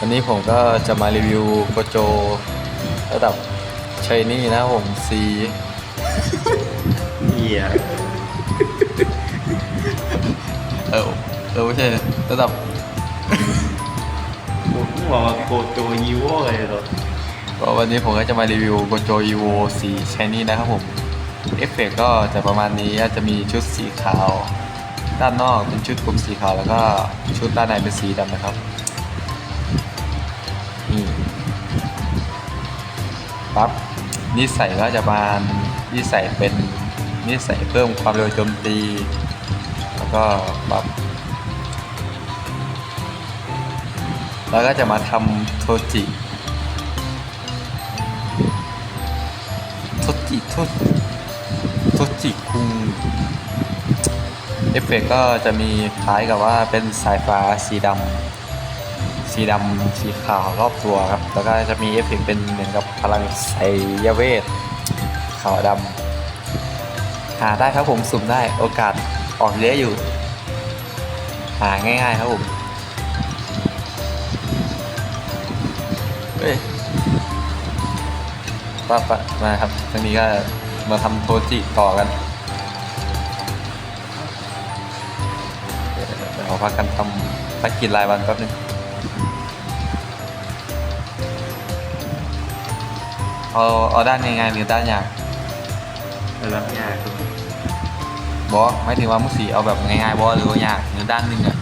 วันนี้ผมก็จะมารีวิวโกโจ ระดับชยนี่นะครับผม C เหี้ยเออเออไม่ใช่ระดับผมบอกว่าโกโจยีโว่เลยเหรอก็วันนี้ผมก็จะมารีวิวโกโจ Evo สีชยนี่นะครับผมเอฟเฟกก็จะประมาณนี้อาจจะมีชุดสีขาว ด้านนอกเป็นชุดกลุ่มสีขาวแล้วก็ชุดด้านในเป็นสีดำนะครับ ปั๊บนิสัยก็จะมานิสัยเป็นนิสัยเพิ่มความเร็วโจมตี แล้วก็ปั๊บแล้วก็จะมาทำโทจิโทจิโทโทจิคุงเอฟเฟกต์ก็จะมีคล้ายกับว่าเป็นสายฟ้าสีดำ สีดำสีขาวรอบตัวครับ แล้วก็จะมีเอฟเฟกเป็นเหมือนกับพลังไสยเวทขาวดำหาได้ครับผมสุ่มได้โอกาสออกเยอะอยู่ หาง่ายๆครับผมเฮ้ยป้าปะมาครับทางนี้ก็มาทำโทจิต่อกันเดี๋ยวเราพักกันทำภารกิจรายวันแป๊บนึง เอาเอาด้านง่ายๆหรือด้านยากรับงานคุณบอไม่ถึงว่ามุสีเอาแบบง่ายๆบอหรือว่ายากหรือด้านหนึงอะ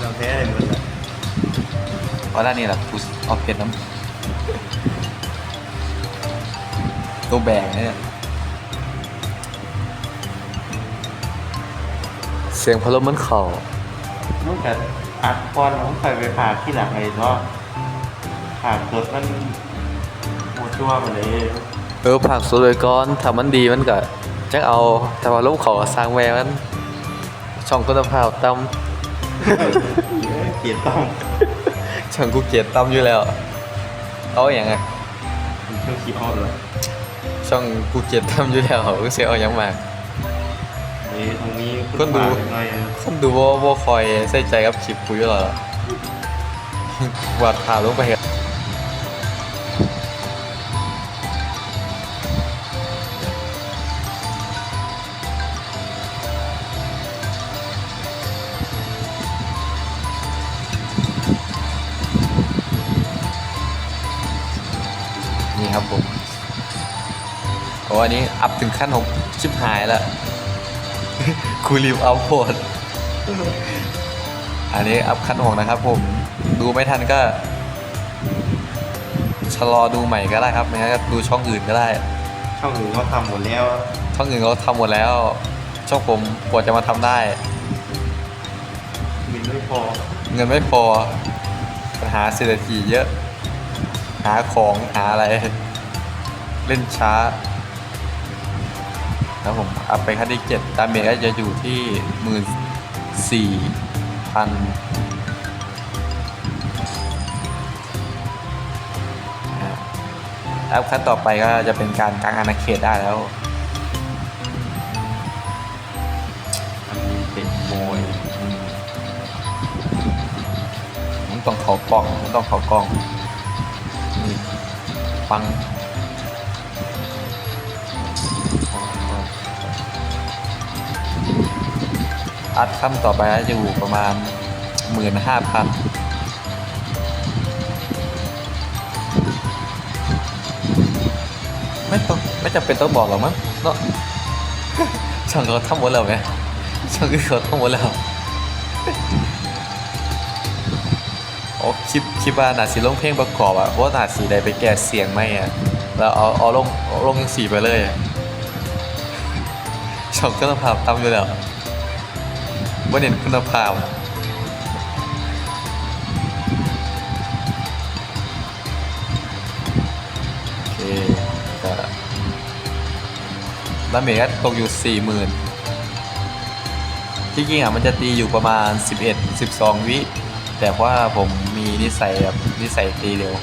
เราแพ้เลยหมดเลยเอาด้านนี้แหละกูเอาเพชรน้ำตัวแบ่งเนี่ยเสียงพัดลมมันเข่านอกจากอัดพอนผมใส่ไปผ่าที่หลังไอ้เนาะผ่าเกิดมันโม ชัวมาเลยเออผักสวยก้อนทำมันดีมันก็จักเอาแต่ว่าลูกเขาสร้างแววมัน ช่องคุณภาพต่เกียรต้องำ ช่องกูเกลียดต่ำอยู่แล้ว เอาอย่างไงเป็นเครื่องคีย์ออฟเลยช่องกูเกลียดต่ำอยู่แล้วก็เสียเอาอย่างมาก นี่ตรงนี้คนดูผ่าหน่อยคนดูว่าว่าคอยใส่ใจกับคลิปกูอยู่หรอวาดภาพลงไปเหอะนี่ อ้อันนี้อัพถึงขั้นหกชิบหายแล้วคูรีมอัพโพดอันนี้อัพขั้นหกนะครับผมดูไม่ทันก็ชะลอดูใหม่ก็ได้ครับไม่งั้นก็ดูช่องอื่นก็ได้ ช่องอื่นเขาทำหมดแล้ว ช่องอื่นเขาทำหมดแล้ว ช่องผมกว่าจะมาทำได้มินไม่พอ เงินไม่พอปัญหาเศรษฐกิจเยอะ หาของหาอะไร เล่นช้า แล้วผมอัพไปขั้นที่เจ็ดดาเมจก็จะอยู่ที่หมื่นสี่พันอัพขั้นต่อไปก็จะเป็นการกางอาณาเขตได้แล้วอันนี้เป็นโมยมันต้องเขากล่องมันต้องเขากล่องนี่ฟัง อัดขั้นต่อไปจะอยู่ประมาณหมื่นห้าพันไม่ต้องไม่จำเป็นต้องบอกหรอกมั้งเนาะช่างเขาทำหมดแล้วไหมช่างคือเขาทำหมดแล้วโอ้คิดคิดว่านาสีลงเพลงประกอบอะว่านาสีใดไปแก้เสียงไหมอะแล้วเอาเอาลงลงสีไปเลยช่องคุณภาพต่ำอยู่แล้ว ว่าเน้นคุณภาพโอเคก็ดาเมจก็ตกอยู่สี่หมื่นที่จริงอะมันจะตีอยู่ประมาณ 11 12 วิ แต่ว่าผมมีนิสัยแบบนิสัยตีเร็ว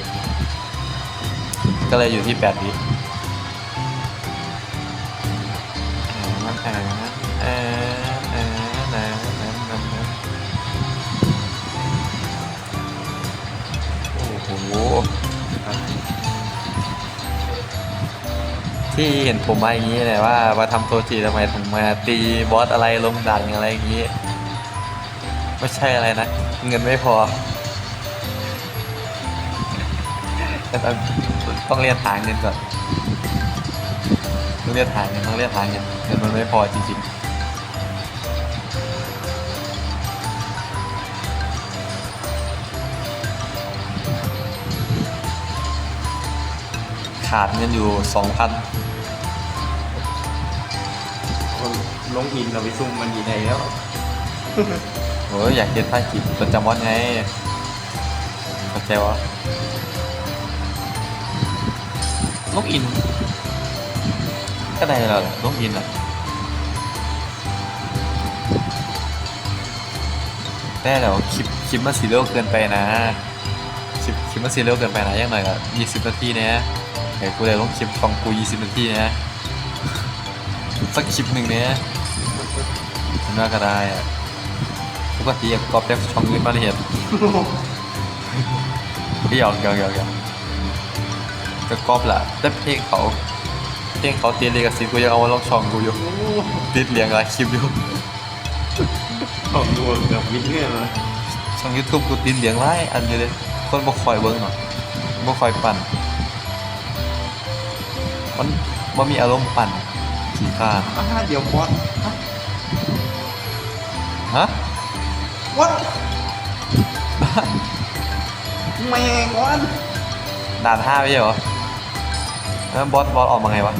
ก็เลยอยู่ที่ 8 วิ ที่เห็นผมมาอย่างนี้เนี่ยว่ามาทำโทจิทำไมถึงมาตีบอสอะไรลงดันอะไรอย่างนี้ ไม่ใช่อะไรนะ เงินไม่พอต่ต้องต้องเรียนหาเงินก่อนต้องเรียนหาเงินต้องเรียนหาเงินเงินมันไม่พอจริงๆขาดเงินอยู่สองพัน ลงอินเราไปซุ่มมันอยู่ไหนแล้วโอ้ยอยากเรียนภาคกิจประจำวันไงเข้าใจวะนกอิน ก็ได้แล้วนกอินอะได้แล้วคลิปคลิปมันสีเร็วเกินไปนะคลิปคลิปมันสีเร็วเกินไปนะอยังหน่อยก็ยี่สิบนาทีเนี่ยเดี๋ยวกูเลยลงคลิปของกูยี่สิบนาทีเนี่ยสักคลิปหนึ่งเนี่ยมั นว่าก็ได้อะปกติอะกรอบแต่ช่องอื่นมาเห็นหยอกหยอกหยอกหยอกก็กรอบแหละแต่เพลงเขาเพลงเขาตีเลกสิทธิ์กูยังเอามาลงช่องกูอยู่ติดเลียงหลายคลิปอยู่ของดวงกับมิตรเนี่ยนะช่องยูทูบกูติดเลียงหลายอันอยู่เลยคนบ่คอยเบิ่งหน่อยบ่คอยปั่นมันบ่มีอารมณ์ปั่นขี้ข้านอ่าเดี๋ยวบอส ฮะวัดแมงวันด่านห้าไม่ใช่เหรอแล้วบอสบอสออกมาไงวะ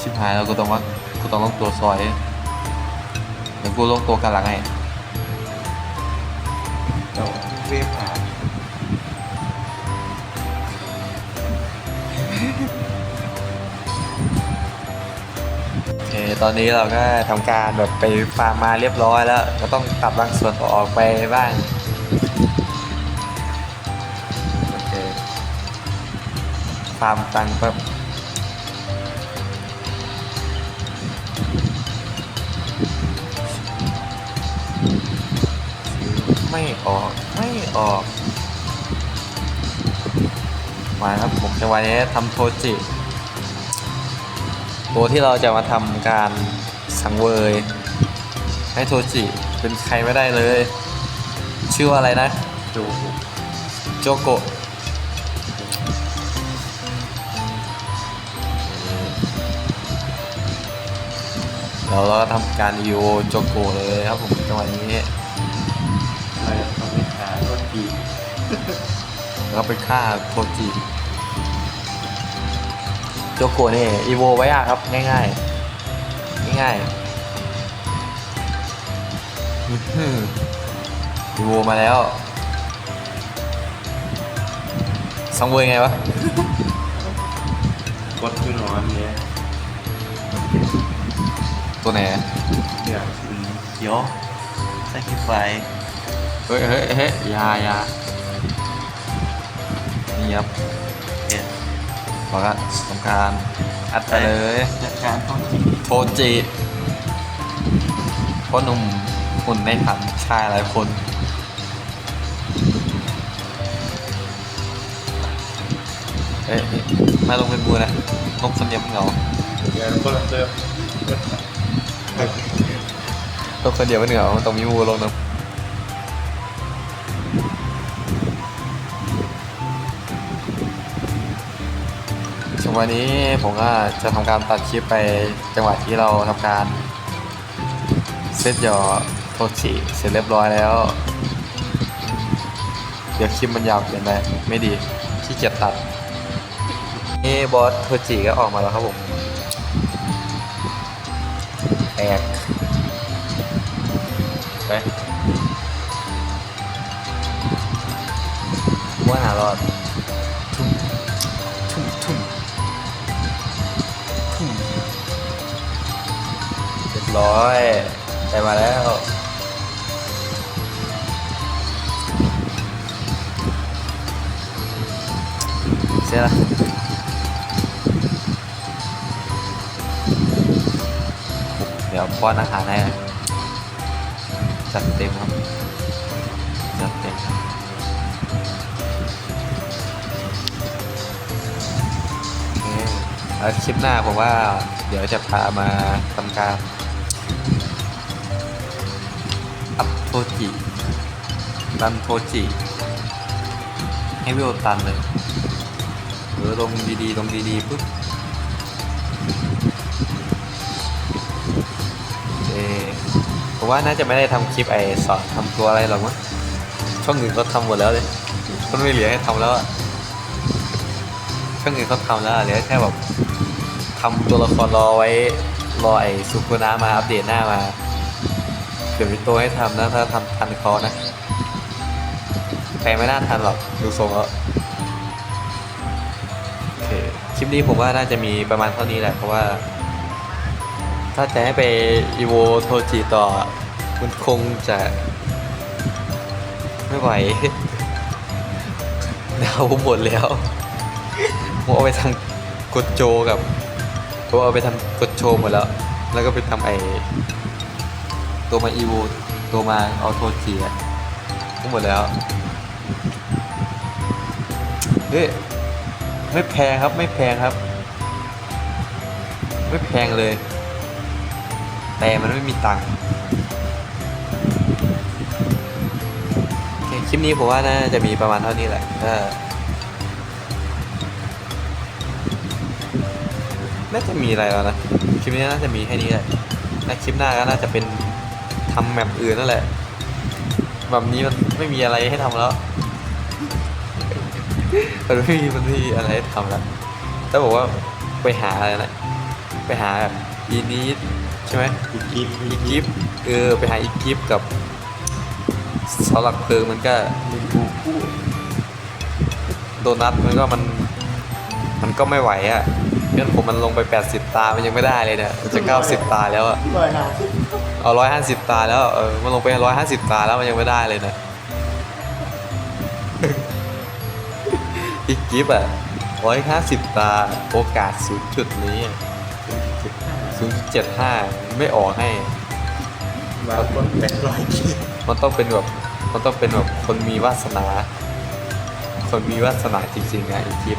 ชิบหายแล้วกูต้องว่ากูต้องลงตัวซอยเดี๋ยวกูลงตัวกันหลังไงเดี๋ยวเวฟผ่า ตอนนี้เราก็ทำการแบบไปฟาร์มมาเรียบร้อยแล้ว ก็ต้องตัดบางส่วนออกไปบ้างโอเคฟาร์มตังค์แป๊บไม่ออก ไม่ออก มาครับผมจะวันนี้ทำโทจิ ตัวที่เราจะมาทำการสังเวยให้โทจิเป็นใครไม่ได้เลย ชื่อว่าอะไรนะจูโจโกะเราเราทำการอีโอโจโกะเลยครับผมจังหวะนี้อะไรต้องไปหาตัวทีแล้วไปฆ่าโทจิ โจโกะนี่อีโวไว้อะครับง่ายง่ายๆง่ายๆอื้อหืออีโวมาแล้วสังเวยไงวะกดขึ้นนอนเนี้ยตัวไหนเดี๋ยวสีเขียวใส่ไฟเฮ้ยเฮ้ยเฮ้ยอยาอยานี่ครับเอ็ด บอกว่าสงกรารอัดไปเลยจัดการต้องจิโทจิพ่อหนุ่มหุ่นในผันชายหลายคนเอ้ยมาลงเป็นบูนะนกคนเดียวมันเหงาเดี๋ยวคนละเติมนกคนเดียวมันเหงามันต้องมีบูลงนะ วันนี้ผมก็จะทำการตัดคลิปไปจังหวะที่เราทำการเซตหยอโทจิเสร็จเรียบร้อยแล้ว เดี๋ยวคลิปมันยาวเกินไปไม่ดีขี้เกียจตัดนี่บอสโทจิก็ออกมาแล้วครับผมแตกไปว่าหารอด ร้อยได้มาแล้ว เสร็จแล้วเดี๋ยวป้อนอาหารให้นะจัดเต็มครับจัดเต็มครัคลิปหน้าผมว่าเดี๋ยวจะพามาทำการ โทจิดันโทจิให้วิวตันเลยหรือลงดีๆลงดีๆปุ๊บเออผมว่าน่าจะไม่ได้ทำคลิปไอสอนทำตัวอะไรหรอกมั้งช่องอื่นเขาทำหมดแล้วเลยมันไม่เหลือให้ทำแล้วอะช่องอื่นเขาทำแล้วเหลือแค่แบบทำตัวละครรอไว้รอไอสุกุนะมาอัปเดตหน้ามา เดี๋ยวมีตัวให้ทำนะถ้าทำทันเขานะแต่ไม่น่าทันหรอกดูทรงแล้วโอเคคลิปนี้ผมว่าน่าจะมีประมาณเท่านี้แหละเพราะว่า ถ้าจะให้ไปอีโวโทจิต่อมันคงจะ ไม่ไหวดาวหมดแล้วผมเอาไปทำกดโจกับผมเอาไปทำกดโชว์หมดแล้ว แล้วก็ไปทำไอ ตัวมาอีโวตัวมาเอาโทจีอะทั้งหมดแล้ว เฮ้ยไม่แพงครับไม่แพงครับ ไม่แพงเลย แต่มันไม่มีตังค์คลิปนี้ผมว่าน่าจะมีประมาณเท่านี้แหละน่าจะมีอะไรแล้วนะ คลิปนี้น่าจะมีแค่นี้แหละและคลิปหน้าก็น่าจะเป็น ทำแมปอื่นนั่นแหละแบบนี้มันไม่มีอะไรให้ทำแล้วมันไม่มีมันไม่มีอะไรให้ทำแล้วถ้าบอกว่าไปหาอะไรนะไปหาแบบอีนี้ใช่ไหมอีกกิฟอีกิฟเออไปหาอีกิฟกับเสาหลักเพลิงมันก็มีกูคู่โดนัทมันก็มัน มันก็ไม่ไหวอะ่ะเพื่อนผมมันลงไป 80 ตา มันยังไม่ได้เลยเนี่ยมันจะ 90 ตาแล้วอะร้อยห้าสิบ เอาร้อยห้าสิบตาแล้ว เออ มันลงไปร้อยห้าสิบตาแล้วมันยังไม่ได้เลยนะอีกกิฟอะร้อยห้าสิบตา โอกาสศูนย์จุดนี้ศูนย์เจ็ดห้าไม่ออกให้บางคนแปดร้อยกิฟมันต้องเป็นแบบ มันต้องเป็นแบบคนมีวาสนา คนมีวาสนาจริงๆนะอีกกิฟ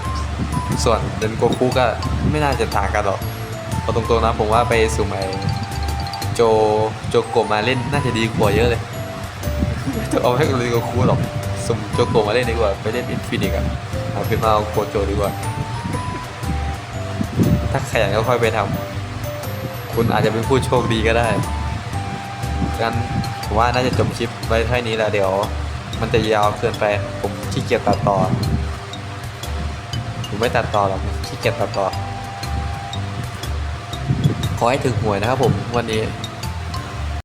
ส่วนเดนโกคุก็ไม่น่าจะต่างกันหรอกเพราะตรงๆนะผมว่าไปสุ่มไอ โจโจโกมาเล่นน่าจะดีกว่าเยอะเลยจะเอาให้เดนโกคุหรอกสมโจโกมาเล่นดีกว่าไปเล่นอินฟินิกอะเอาขึ้นมาเอาโคโจดีกว่า ถ้าขยันก็ค่อยไปทำคุณอาจจะเป็นผู้โชคดีก็ได้งั้นผมว่าน่าจะจบคลิปไว้เท่านี้แล้วเดี๋ยว มันจะยาวเกินไปผมขี้เกียจตัดต่อผมไม่ตัดต่อหรอกขี้เกียจตัดต่อขอให้ถึงหวยนะครับผมวันนี้